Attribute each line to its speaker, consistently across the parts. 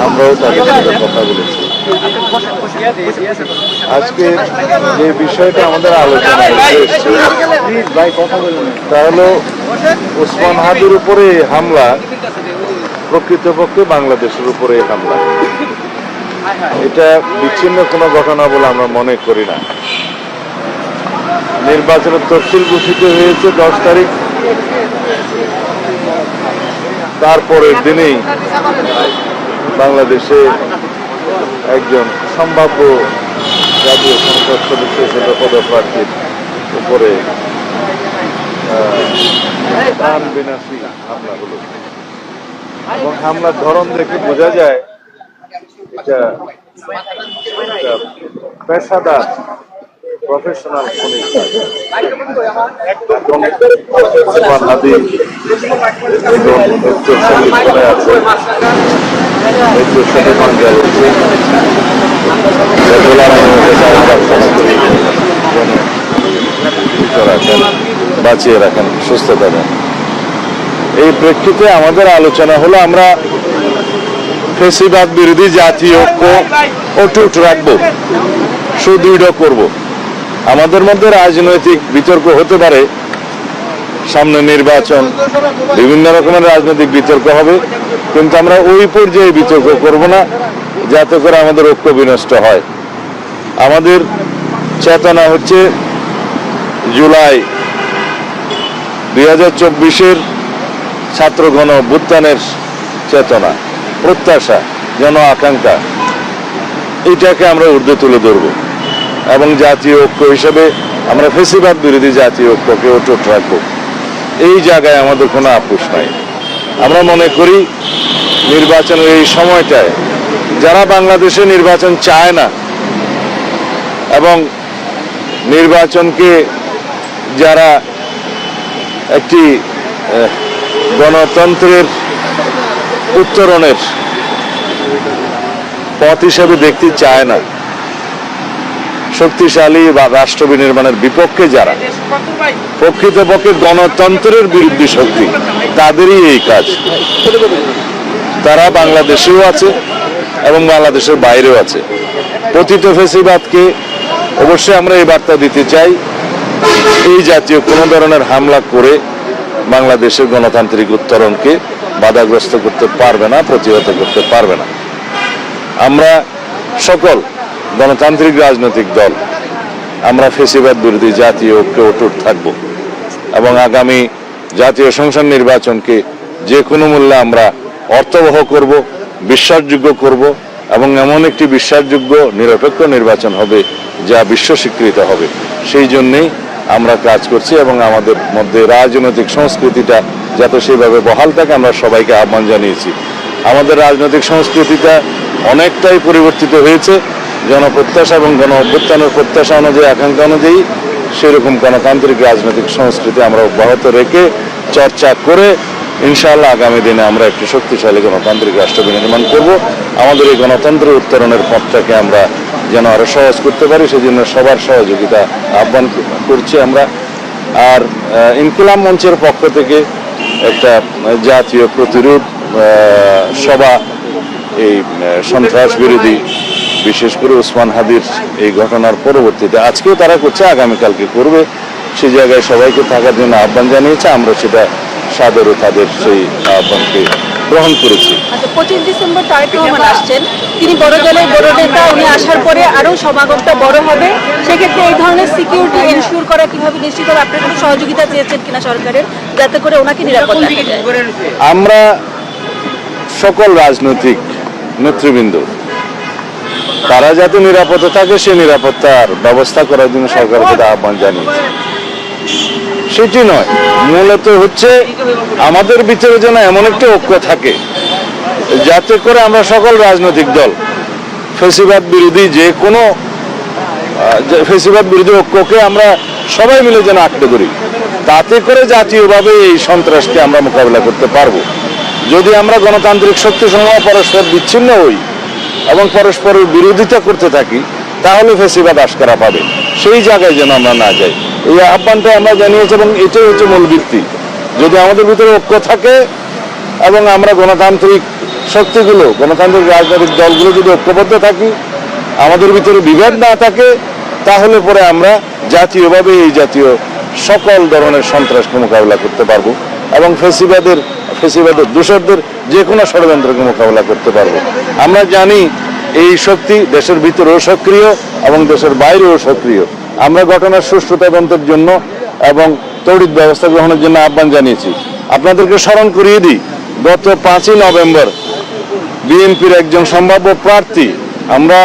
Speaker 1: আমরাও তাদের কথা বলেছি আজকে যে বিষয়টা আমাদের আলোচনা এসেছে তা হলো ওসমান হাদির উপরে হামলা প্রকৃতপক্ষে বাংলাদেশের উপরে হামলা এটা বিচ্ছিন্ন কোনো ঘটনা বলে আমরা মনে করি না নির্বাচনের তফসিল ঘোষিত হয়েছে দশ তারিখ। তারপরের দিনেই বাংলাদেশে একজন সম্ভাব্য জাতীয় সংসদ সদস্য হিসেবে পদপ্রার্থীর উপরে বিনাশী এবং হামলার ধরন দেখে বোঝা যায়, এটা পেশাদার প্রফেশনাল করে আছে। সাথে রাখেন বাঁচিয়ে রাখেন সুস্থতা দেন এই প্রেক্ষিতে আমাদের আলোচনা হলো আমরা ফেসিবাদ বিরোধী জাতীয় ঐক্য অটুট রাখব সুদৃঢ় করব। আমাদের মধ্যে রাজনৈতিক বিতর্ক হতে পারে। সামনে নির্বাচন, বিভিন্ন রকমের রাজনৈতিক বিতর্ক হবে। কিন্তু আমরা ওই পর্যায়ে বিতর্ক করব না, যাতে করে আমাদের ঐক্য বিনষ্ট হয়। আমাদের চেতনা হচ্ছে জুলাই দুই হাজার চব্বিশের ছাত্র গণ অভ্যুত্থানের চেতনা, প্রত্যাশা, জন আকাঙ্ক্ষা। এটাকে আমরা ঊর্ধ্বে তুলে ধরব। এবং জাতীয় ঐক্য হিসেবে আমরা ফেসিবাদ বিরোধী জাতীয় ঐক্যকে অটুট রাখব। এই জায়গায় আমাদের কোনো আপোষ নাই। আমরা মনে করি নির্বাচনের এই সময়টায় যারা বাংলাদেশে নির্বাচন চায় না এবং নির্বাচনকে যারা একটি গণতন্ত্রের উত্তরণের পথ হিসেবে দেখতে চায় না শক্তিশালী বা রাষ্ট্র বিনির্মাণের বিপক্ষে যারা প্রকৃতপক্ষে গণতন্ত্রের বিরুদ্ধে শক্তি, তাদেরই এই কাজ। তারা বাংলাদেশেও আছে এবং বাংলাদেশের বাইরেও আছে। পতিত ফেসিবাদকে অবশ্যই আমরা এই বার্তা দিতে চাই, এই জাতীয় কোনো ধরনের হামলা করে বাংলাদেশের গণতান্ত্রিক উত্তরণকে বাধাগ্রস্ত করতে পারবে না, প্রতিহত করতে পারবে না। আমরা সকল গণতান্ত্রিক রাজনৈতিক দল। আমরা ফেসিবাদ বিরোধী জাতীয় ঐক্যে অটুট থাকব এবং আগামী জাতীয় সংসদ নির্বাচনকে যে কোনো মূল্যে আমরা অর্থবহ করব, বিশ্বাসযোগ্য করব এবং এমন একটি বিশ্বাসযোগ্য, নিরপেক্ষ নির্বাচন হবে যা বিশ্ব স্বীকৃত হবে। সেই জন্যেই আমরা কাজ করছি এবং আমাদের মধ্যে রাজনৈতিক সংস্কৃতিটা যাতে সেভাবে বহাল থাকে, আমরা সবাইকে আহ্বান জানিয়েছি। আমাদের রাজনৈতিক সংস্কৃতিটা অনেকটাই পরিবর্তিত হয়েছে। জনপ্রত্যাশা এবং গণ অভ্যুত্থানের প্রত্যাশা অনুযায়ী আকাঙ্ক্ষা অনুযায়ী সেরকম গণতান্ত্রিক রাজনৈতিক সংস্কৃতি আমরা অব্যাহত রেখে চর্চা করে ইনশাআল্লাহ আগামী দিনে আমরা একটি শক্তিশালী গণতান্ত্রিক রাষ্ট্র বিনির্মাণ করব। আমাদের এই গণতন্ত্র উত্তরণের পথটাকে আমরা যেন আরও সহজ করতে পারি সেজন্য সবার সহযোগিতা আহ্বান করছি আমরা। আর ইনকিলাম মঞ্চের পক্ষ থেকে একটা জাতীয় প্রতিরোধ আহ, সভা এই সন্ত্রাস বিরোধী বিশেষ করে ওসমান হাদির এই ঘটনার পরবর্তীতে। আজকেও তারা করছে আগামীকালকে করবে। সেই জায়গায় সবাইকে থাকার জন্য আহ্বান জানিয়েছে আমরা সেটা সাদরে তাদের সেই আহ্বানকে গ্রহণ করেছি।
Speaker 2: আচ্ছা পঁচিশ ডিসেম্বর তারেক রহমান আসছেন। তিনি বড় দলের বড় নেতা উনি আসার পরে আরও সমাগমটা বড় হবে। সেক্ষেত্রে এই ধরনের সিকিউরিটি এনশিওর করা কীভাবে নিশ্চিত হবে? আপনার কোনো সহযোগিতা চেয়েছেন কিনা সরকারের যাতে করে ওনাকে নিরাপদ
Speaker 1: আমরা সকল রাজনৈতিক নেতৃবৃন্দ তারা যাতে নিরাপদে থাকে সে নিরাপত্তার ব্যবস্থা করার জন্য সরকারের প্রতি আহ্বান জানিয়েছে। সেটি নয় মূলত হচ্ছে আমাদের ভিতরে যেন এমন একটা ঐক্য থাকে যাতে করে আমরা সকল রাজনৈতিক দল ফেসিবাদ বিরোধী যে কোনো ফেসিবাদ বিরোধী ঐক্যকে আমরা সবাই মিলে যেন আঁকড়ে করি তাতে করে জাতীয়ভাবে এই সন্ত্রাসকে আমরা মোকাবিলা করতে পারব। যদি আমরা গণতান্ত্রিক শক্তিসমূহ পরস্পর বিচ্ছিন্ন হই এবং পরস্পরের বিরোধিতা করতে থাকি, তাহলে ফেসিবাদ আশকারা পাবে। সেই জায়গায় যেন আমরা না যাই। এই আহ্বানটা আমরা জানিয়েছি এবং এটাই হচ্ছে মূল ভিত্তি। যদি আমাদের ভিতরে ঐক্য থাকে এবং আমরা গণতান্ত্রিক শক্তিগুলো, গণতান্ত্রিক রাজনৈতিক দলগুলো যদি ঐক্যবদ্ধ থাকি, আমাদের ভিতরে বিভেদ না থাকে, তাহলে পরে আমরা জাতীয়ভাবে এই জাতীয় সকল ধরনের সন্ত্রাসকে মোকাবিলা করতে পারব এবং ফেসিবাদের ফেসিবাদের, দূষরদের যে কোনো ষড়যন্ত্রকে মোকাবিলা করতে পারব। আমরা জানি এই শক্তি দেশের ভিতরেও সক্রিয় এবং দেশের বাইরেও সক্রিয়। আমরা ঘটনার সুষ্ঠু তদন্তের জন্য এবং তড়িৎ ব্যবস্থা গ্রহণের জন্য আহ্বান জানিয়েছি। আপনাদেরকে স্মরণ করিয়ে দিই, গত পাঁচই নভেম্বর বিএনপির একজন সম্ভাব্য প্রার্থী, আমরা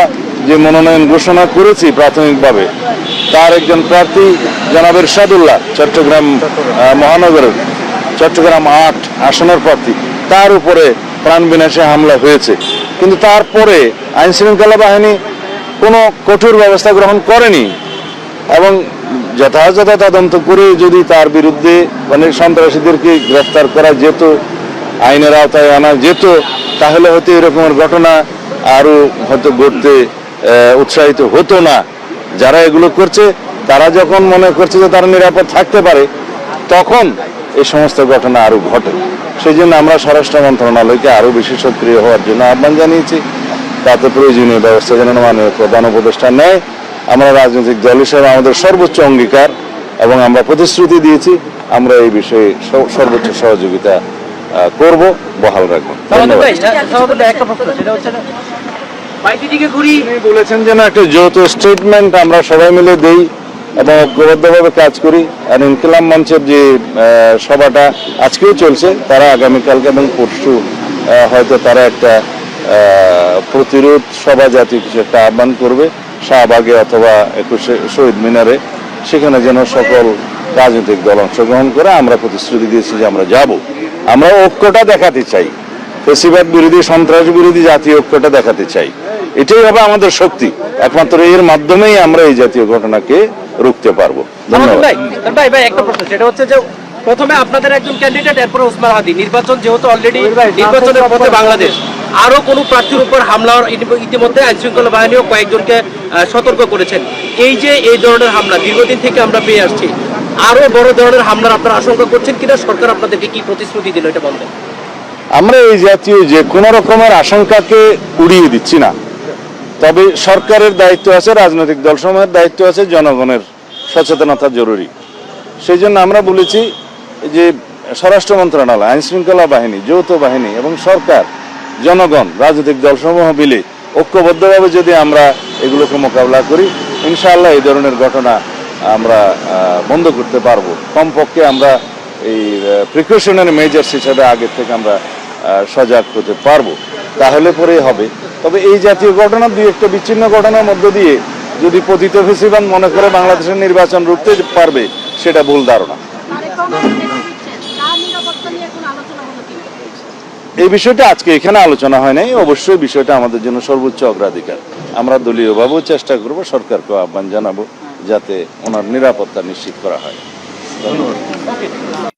Speaker 1: যে মনোনয়ন ঘোষণা করেছি প্রাথমিকভাবে, তার একজন প্রার্থী জনাব এরশাদুল্লাহ, চট্টগ্রাম মহানগরের। চট্টগ্রাম আট আসনের প্রার্থী। তার উপরে প্রাণ বিনাশে হামলা হয়েছে। কিন্তু তারপরে আইন শৃঙ্খলা বাহিনী কোনো কঠোর ব্যবস্থা গ্রহণ করেনি এবং যথাযথ তদন্ত করে যদি তার বিরুদ্ধে মানে সন্ত্রাসীদেরকে গ্রেফতার করা যেত, আইনের আওতায় আনা যেত, তাহলে হয়তো এরকমের ঘটনা আরও হয়তো ঘটতে উৎসাহিত হতো না। যারা এগুলো করছে, তারা যখন মনে করছে যে তারা নিরাপদ থাকতে পারে, তখন এই সমস্ত ঘটনা আরও ঘটে। সেই জন্য আমরা স্বরাষ্ট্র মন্ত্রণালয়কে আরও বেশি সক্রিয় হওয়ার জন্য আহ্বান জানিয়েছি। তাতে প্রয়োজনীয় ব্যবস্থা যেন মাননীয় প্রধান উপদেষ্টা নেয়। আমরা রাজনৈতিক দল হিসেবে আমাদের সর্বোচ্চ অঙ্গীকার এবং আমরা প্রতিশ্রুতি দিয়েছি। আমরা এই বিষয়ে সর্বোচ্চ সহযোগিতা করব বহাল রাখব। বলেছেন যে না। একটা যৌথ স্টেটমেন্ট আমরা সবাই মিলে দেই। এবং ঐক্যবদ্ধভাবে কাজ করি আর ইনকিলাম মঞ্চের যে সভাটা আজকেও চলছে, তারা আগামীকালকে এবং পরশু হয়তো তারা একটা প্রতিরোধ সভা জাতীয় কিছু একটা আহ্বান করবে, শাহবাগে অথবা একুশে শহীদ মিনারে, সেখানে যেন সকল রাজনৈতিক দল অংশগ্রহণ করে আমরা প্রতিশ্রুতি দিয়েছি যে আমরা যাব। আমরা ঐক্যটা দেখাতে চাই। ফেসিবাদ বিরোধী, সন্ত্রাস বিরোধী জাতীয় ঐক্যটা দেখাতে চাই। এটাই হবে আমাদের শক্তি। একমাত্র এর মাধ্যমেই আমরা এই জাতীয় ঘটনাকে রুখতে পারব। ধন্যবাদ।
Speaker 3: ভাই ভাই ভাই একটা প্রশ্ন সেটা হচ্ছে যে প্রথমে আপনাদের একজন ক্যান্ডিডেট এরপরে ওসমান হাদি। নির্বাচন যেহেতু অলরেডি নির্বাচনের পথে বাংলাদেশ। আরও কোন প্রার্থীর উপর হামলার ইতি- ইতিমধ্যে আইন শৃঙ্খলা বাহিনীও কয়েকজনকে সতর্ক করেছেন। এই যে এই ধরনের হামলা দীর্ঘদিন থেকে আমরা পেয়ে আসছি আরও বড় ধরনের হামলার আপনারা আশঙ্কা করছেন কিনা? সরকার আপনাদেরকে কি প্রতিশ্রুতি দিল এটা বলবেন
Speaker 1: আমরা এই জাতীয় যে কোনো রকমের আশঙ্কাকে উড়িয়ে দিচ্ছি না। তবে সরকারের দায়িত্ব আছে, রাজনৈতিক দলসমূহের দায়িত্ব আছে, জনগণের সচেতনতা জরুরি। সেই জন্য আমরা বলেছি যে স্বরাষ্ট্র মন্ত্রণালয় আইন শৃঙ্খলা বাহিনী, যৌথ বাহিনী এবং সরকার, জনগণ, রাজনৈতিক দলসমূহ মিলে ঐক্যবদ্ধভাবে যদি আমরা এগুলোকে মোকাবিলা করি, ইনশাআল্লাহ এই ধরনের ঘটনা আমরা বন্ধ করতে পারব। কমপক্ষে আমরা এই প্রিকশনারি মেজার্স হিসাবে আগের থেকে আমরা সজাগ হতে পারব। তাহলে পরেই হবে। তবে এই জাতীয় ঘটনা দুই একটা বিচ্ছিন্ন ঘটনার মধ্য দিয়ে যদি পতিত ফেসিবান মনে করে বাংলাদেশের নির্বাচন রুখতে পারবে সেটা ভুল ধারণা। এই বিষয়টা আজকে এখানে আলোচনা হয় নাই। অবশ্যই বিষয়টা আমাদের জন্য সর্বোচ্চ অগ্রাধিকার। আমরা দলীয়ভাবেও চেষ্টা করব সরকারকেও আহ্বান জানাব যাতে ওনার নিরাপত্তা নিশ্চিত করা হয়। ধন্যবাদ।